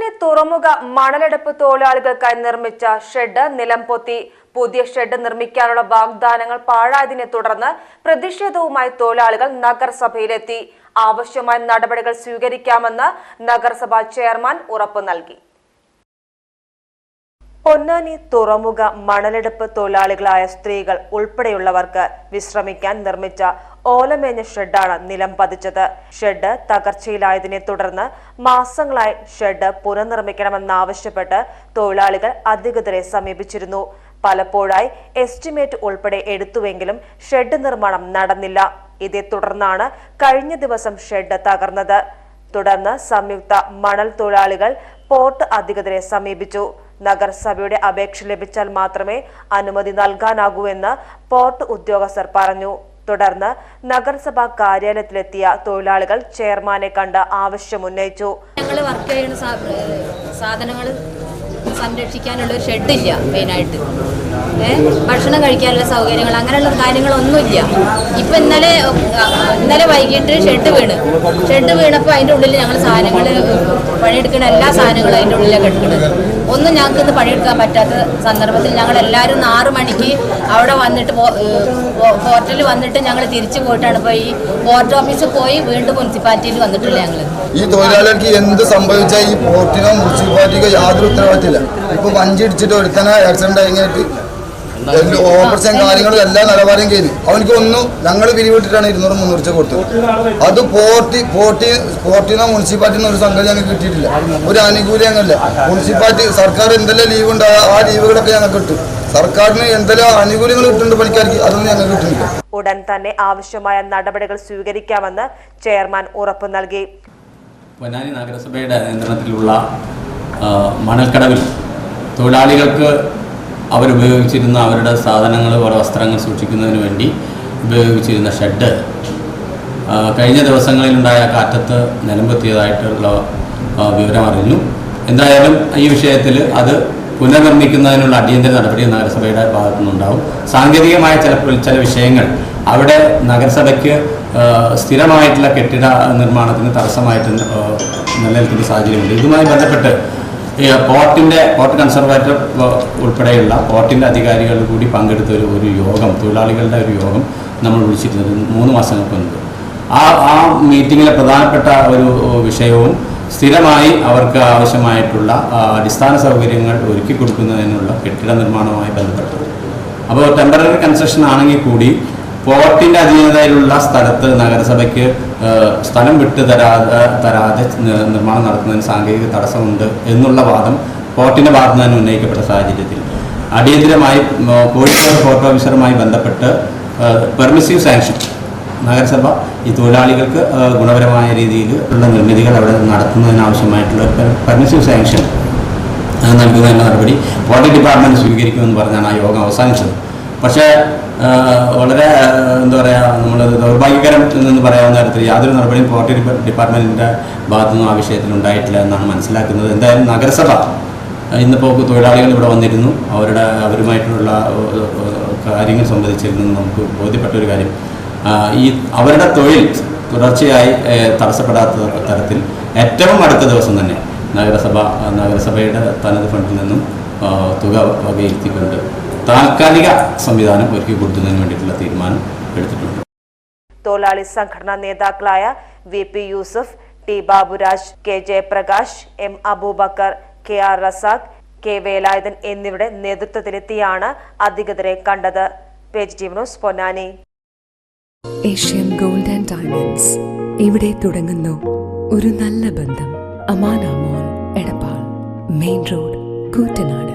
പൊന്നാനി തുറമുഖ മണലെടുപ്പ് തൊഴിലാളികൾക്കായി നിർമ്മിച്ച ഷെഡ് നിലംപൊത്തി പുതിയ ഷെഡ് നിർമ്മിക്കാനുള്ള വാഗ്ദാനങ്ങൾ പാഴായതിനെ തുടർന്ന് പ്രതിഷേധവുമായി തൊഴിലാളികൾ നഗരസഭയിലെത്തി. ആവശ്യമായ നടപടികൾ സ്വീകരിക്കാമെന്ന് നഗരസഭാ ചെയർമാൻ ഉറപ്പ് നൽകി. പൊന്നാനി തുറമുഖ മണലെടുപ്പ് തൊഴിലാളികളായ സ്ത്രീകൾ ഉൾപ്പെടെയുള്ളവർക്ക് വിശ്രമിക്കാൻ നിർമ്മിച്ച ഓലമേഞ്ഞ ഷെഡാണ് നിലം പതിച്ചത്. ഷെഡ് തകർച്ചയിലായതിനെ തുടർന്ന് മാസങ്ങളായി ഷെഡ് പുനർനിർമ്മിക്കണമെന്നാവശ്യപ്പെട്ട് തൊഴിലാളികൾ അധികൃതരെ സമീപിച്ചിരുന്നു. പലപ്പോഴായി എസ്റ്റിമേറ്റ് ഉൾപ്പെടെ എടുത്തുവെങ്കിലും ഷെഡ് നിർമ്മാണം നടന്നില്ല. ഇതേ തുടർന്നാണ് കഴിഞ്ഞ ദിവസം ഷെഡ് തകർന്നത്. തുടർന്ന് സംയുക്ത മണൽ തൊഴിലാളികൾ പോർട്ട് അധികൃതരെ സമീപിച്ചു. നഗരസഭയുടെ അപേക്ഷ ലഭിച്ചാൽ മാത്രമേ അനുമതി നൽകാനാകൂ എന്ന് പോർട്ട് ഉദ്യോഗസ്ഥർ പറഞ്ഞു. തുടർന്ന് നഗരസഭാ കാര്യാലയത്തിലെത്തിയ തൊഴിലാളികൾ ചെയർമാനെ കണ്ട് ആവശ്യമുന്നയിച്ചു. ഞങ്ങൾ വർക്ക് ചെയ്യുന്ന സാധനങ്ങൾ സംരക്ഷിക്കാനുള്ള ഷെഡില്ല മെയിനായിട്ട് ഭക്ഷണം കഴിക്കാനുള്ള സൗകര്യങ്ങൾ അങ്ങനെയുള്ള കാര്യങ്ങളൊന്നുമില്ല. ഇപ്പം ഇന്നലെ ഇന്നലെ വൈകിട്ട് ഷെഡ് വീണ്. ഷെഡ് വീണപ്പോൾ അതിന്റെ ഉള്ളിൽ ഞങ്ങൾ സാധനങ്ങൾ പണിയെടുക്കുന്ന എല്ലാ സാധനങ്ങളും അതിന്റെ ഉള്ളിലാണ് കിടക്കുന്നത് ഒന്നും ഞങ്ങൾക്ക് ഇന്ന് പണിയെടുക്കാൻ പറ്റാത്ത സന്ദർഭത്തിൽ ഞങ്ങൾ എല്ലാവരും ആറ് മണിക്ക് അവിടെ വന്നിട്ട് പോർട്ടലിൽ വന്നിട്ട് ഞങ്ങൾ തിരിച്ചു പോയിട്ടാണ് ഇപ്പോൾ ഈ പോർട്ട് ഓഫീസിൽ പോയി വീണ്ടും മുനിസിപ്പാലിറ്റിയിൽ വന്നിട്ടില്ല ഞങ്ങൾ ഈ തൊഴിലാളികൾക്ക് എന്ത് സംഭവിച്ചാൽ ഈ പോർട്ടിനോ മുനിസിപ്പാലിറ്റിക്കോ യാതൊരു ഉത്തരവാദിത്തമില്ല. ഇപ്പൊ വഞ്ചി ഇടിച്ചിട്ട് ഒരുത്തനെ ആക്സിഡന്റ് കഴിഞ്ഞിട്ട് ഓപ്പറേഷൻ കാര്യങ്ങളും എല്ലാ നിലവാരം കഴിഞ്ഞു. അവനക്ക് ഒന്നും ഞങ്ങൾ പിരിവിട്ടിട്ടാണ് ഇരുന്നൂറ് മുന്നൂറ് രൂപ കൊടുത്തത്. അത് പോർട്ടി പോർട്ടി പോർട്ടിനോ മുനിസിപ്പാലിറ്റിനോ ഒരു സംഗതി ഞങ്ങൾക്ക് കിട്ടിയിട്ടില്ല. ഒരു ആനുകൂല്യം ഞങ്ങളില്ല മുനിസിപ്പാലിറ്റി സർക്കാർ എന്തെല്ലാം ലീവ് ഉണ്ട് ആ- ലീവുകളൊക്കെ ഞങ്ങൾക്ക് കിട്ടും സർക്കാരിന് എന്തെല്ലാം ആനുകൂല്യങ്ങൾ കിട്ടുന്നുണ്ട് പണിക്കാർക്ക് അതൊന്നും ഞങ്ങൾക്ക് കിട്ടുന്നില്ല. ഉടൻ തന്നെ ആവശ്യമായ നടപടികൾ സ്വീകരിക്കാമെന്ന് ചെയർമാൻ ഉറപ്പു നൽകി. പൊന്നാനി നഗരസഭയുടെ നിയന്ത്രണത്തിലുള്ള മണൽക്കടവിൽ തൊഴിലാളികൾക്ക് അവരുപയോഗിച്ചിരുന്ന അവരുടെ സാധനങ്ങൾ അവരുടെ വസ്ത്രങ്ങൾ സൂക്ഷിക്കുന്നതിന് വേണ്ടി ഉപയോഗിച്ചിരുന്ന ഷെഡ്. കഴിഞ്ഞ ദിവസങ്ങളിലുണ്ടായ കാറ്റത്ത് നിലമ്പെത്തിയതായിട്ടുള്ള വിവരം അറിഞ്ഞു എന്തായാലും ഈ വിഷയത്തിൽ അത് പുനർനിർമ്മിക്കുന്നതിനുള്ള അടിയന്തര നടപടി നഗരസഭയുടെ ഭാഗത്തു നിന്നുണ്ടാവും. സാങ്കേതികമായ ചില ചില വിഷയങ്ങൾ അവിടെ നഗരസഭയ്ക്ക് സ്ഥിരമായിട്ടുള്ള കെട്ടിട നിർമ്മാണത്തിന് തടസ്സമായിട്ട് നിലനിൽക്കുന്ന സാഹചര്യമുണ്ട്. ഇതുമായി ബന്ധപ്പെട്ട് പോർട്ടിന്റെ പോർട്ട് കൺസർവേറ്റർ ഉൾപ്പെടെയുള്ള പോർട്ടിന്റെ അധികാരികൾ കൂടി പങ്കെടുത്ത ഒരു ഒരു യോഗം തൊഴിലാളികളുടെ ഒരു യോഗം നമ്മൾ വിളിച്ചിരുന്നത് മൂന്ന് മാസങ്ങൾക്ക് മുൻപ്. ആ ആ മീറ്റിങ്ങിലെ പ്രധാനപ്പെട്ട ഒരു വിഷയവും സ്ഥിരമായി അവർക്ക് ആവശ്യമായിട്ടുള്ള അടിസ്ഥാന സൗകര്യങ്ങൾ ഒരുക്കി കൊടുക്കുന്നതിനുള്ള കെട്ടിട നിർമ്മാണവുമായി ബന്ധപ്പെട്ടത് അപ്പോൾ ടെമ്പററി കൺസ്ട്രക്ഷൻ ആണെങ്കിൽ കൂടി പോർട്ടിന്റെ അധീനതയിലുള്ള സ്ഥലത്ത് നഗരസഭയ്ക്ക് സ്ഥലം വിട്ട് തരാതെ തരാതെ നിർമ്മാണം നടത്തുന്നതിന് സാങ്കേതിക തടസ്സമുണ്ട് എന്നുള്ള വാദം പോർട്ടിന്റെ ഭാഗത്തു തന്നെ ഉന്നയിക്കപ്പെട്ട സാഹചര്യത്തിൽ. അടിയന്തിരമായി കോഴിക്കോട് പോർട്ട് ഓഫീസറുമായി ബന്ധപ്പെട്ട് പെർമിസീവ് സാങ്ഷൻ നഗരസഭ ഈ തൊഴിലാളികൾക്ക് ഗുണപരമായ രീതിയിൽ ഉള്ള നിർമ്മിതികൾ അവിടെ നടത്തുന്നതിനാവശ്യമായിട്ടുള്ള പെർമിസീവ് സാങ്ഷൻ നൽകുന്നതിന്റെ നടപടി വാട്ടർ ഡിപ്പാർട്ട്മെന്റ് സ്വീകരിക്കുമെന്ന് പറഞ്ഞാണ് ആ യോഗം അവസാനിച്ചത്. പക്ഷേ വളരെ എന്താ പറയുക നമ്മൾ ദൗർഭാഗ്യകരം എന്ന് പറയാവുന്ന തരത്തിൽ യാതൊരു നടപടിയും പോർട്ടി ഡിപ്പാർട്ട്മെന്റിന്റെ ഭാഗത്തുനിന്നും ആ വിഷയത്തിൽ ഉണ്ടായിട്ടില്ല എന്നാണ് മനസ്സിലാക്കുന്നത്. എന്തായാലും നഗരസഭ ഇന്നിപ്പോൾ തൊഴിലാളികൾ ഇവിടെ വന്നിരുന്നു. അവരുടെ അവരുമായിട്ടുള്ള കാര്യങ്ങൾ സംബന്ധിച്ചിരുന്നു നമുക്ക് ബോധ്യപ്പെട്ട ഒരു കാര്യം. ഈ അവരുടെ തൊഴിൽ തുടർച്ചയായി തടസ്സപ്പെടാത്ത തരത്തിൽ ഏറ്റവും അടുത്ത ദിവസം തന്നെ നഗരസഭ നഗരസഭയുടെ തനത് ഫണ്ടിൽ നിന്നും തുക വകയിരുത്തിക്കൊണ്ട് താൽക്കാലിക സംവിധാനം ഒരുക്കി കൊടുക്കുന്നതിന് വേണ്ടിയിട്ടുള്ള തീരുമാനം എടുത്തിട്ടുണ്ട്. തൊഴിലാളി സംഘടനാ നേതാക്കളായ V P Yusuf T Baburaj K Jayaprakash M Abubakar K R Razak K Velayudhan എന്നിവരുടെ നേതൃത്വത്തിലെത്തിയാണ് അധികൃതരെ കണ്ടത്. Page T news Ponnani. Asian gold and diamonds. ഇവിടെ തുടങ്ങുന്നു. ഒരു നല്ല ബന്ധം. അമാനാമോൾ എടപ്പാൾ. Main road Koottanad.